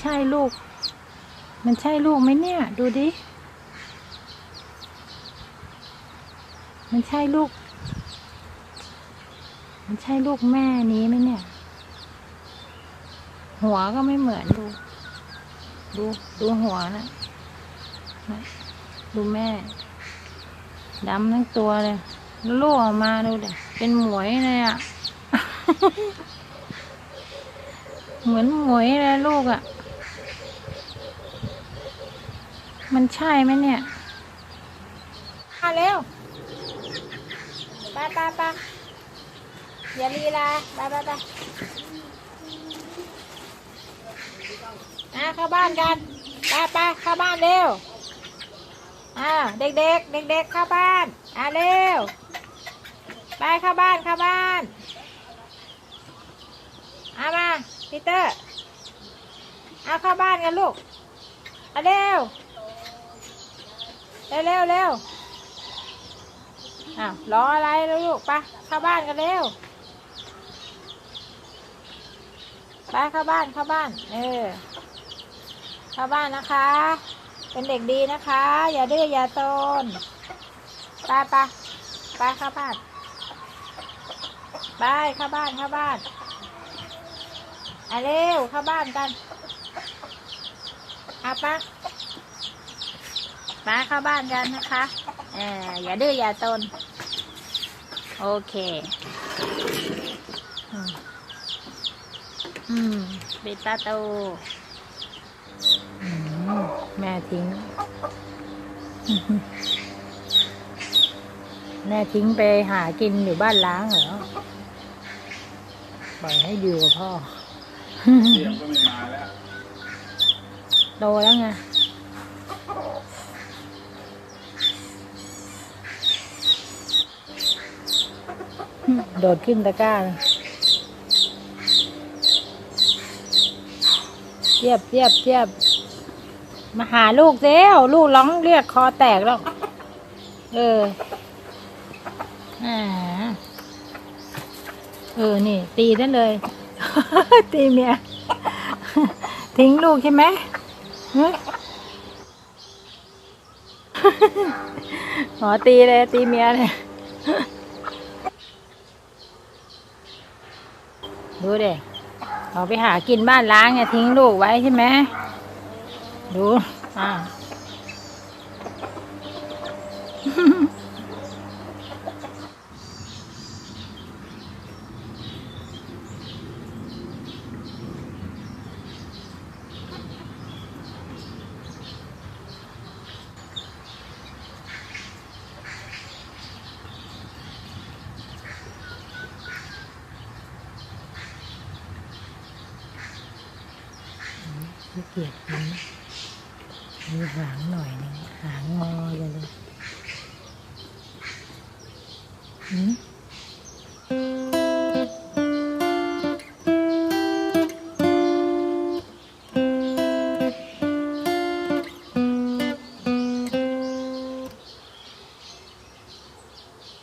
ใช่ลูก มันใช่ลูกไหมเนี่ย ดูดิ มันใช่ลูก มันใช่ลูกแม่นี้ไหมเนี่ย หัวก็ไม่เหมือนดู ดูดูหัวนะนะดูแม่ดำทั้งตัวเลยแล้วลูกออกมาดูเด็เป็นหมวยเลยอะเหมือนหมวยเลยลูกอะ่ะ มันใช่ไหมเนี่ยมาเร็วไปไปไปอย่าลีลาไปไปไปอะเข้าบ้านกันไปไปเข้าบ้านเร็วอ่าเด็กเด็กเด็กเด็กๆเข้าบ้านอะเร็วไปเข้าบ้านเข้าบ้านเอามาพีเตอร์เอาเข้าบ้านกันลูกเอาเร็ว เร็วเร็วเอ้าวรออะไรแล้วลูกไปเข้าบ้านกันเร็วไปเข้าบ้านเข้าบ้าน เออ เข้าบ้านนะคะ เป็นเด็กดีนะคะ อย่าดื้ออย่าโซนไปไปไปเข้าบ้านไปเข้าบ้านเข้าบ้านอะเร็วเข้าบ้านกันอาปะ มาเข้าบ้านกันนะคะเอออย่าดื้ออย่าโซนโอเคอืมอืมปิดประตูอืมแม่ทิ้ง แม่ทิ้งไปหากินอยู่บ้านล้างเหรอปล่อยให้อยู่กับพ่อเสียงก็ไม่มาแล้ว โตแล้วไง โดดขึ้นตะกร้าเลยเทียบเทียบเทียบมาหาลูกเร็วลูกร้องเรียกคอแตกแล้ว เอออ่าเออ นี่ ตีได้เลย ตีเมีย ทิ้งลูกใช่ไหมฮะอ๋อตีเลย ตีเมียเลย ดูเด็ออาไปหากินบ้านล้างเนี่ยทิ้งลูกไว้ใช่ไหมดู อ่า ขี้เกียจกินมีหางหน่อยหนึ่งหางงอเลยเลยอืม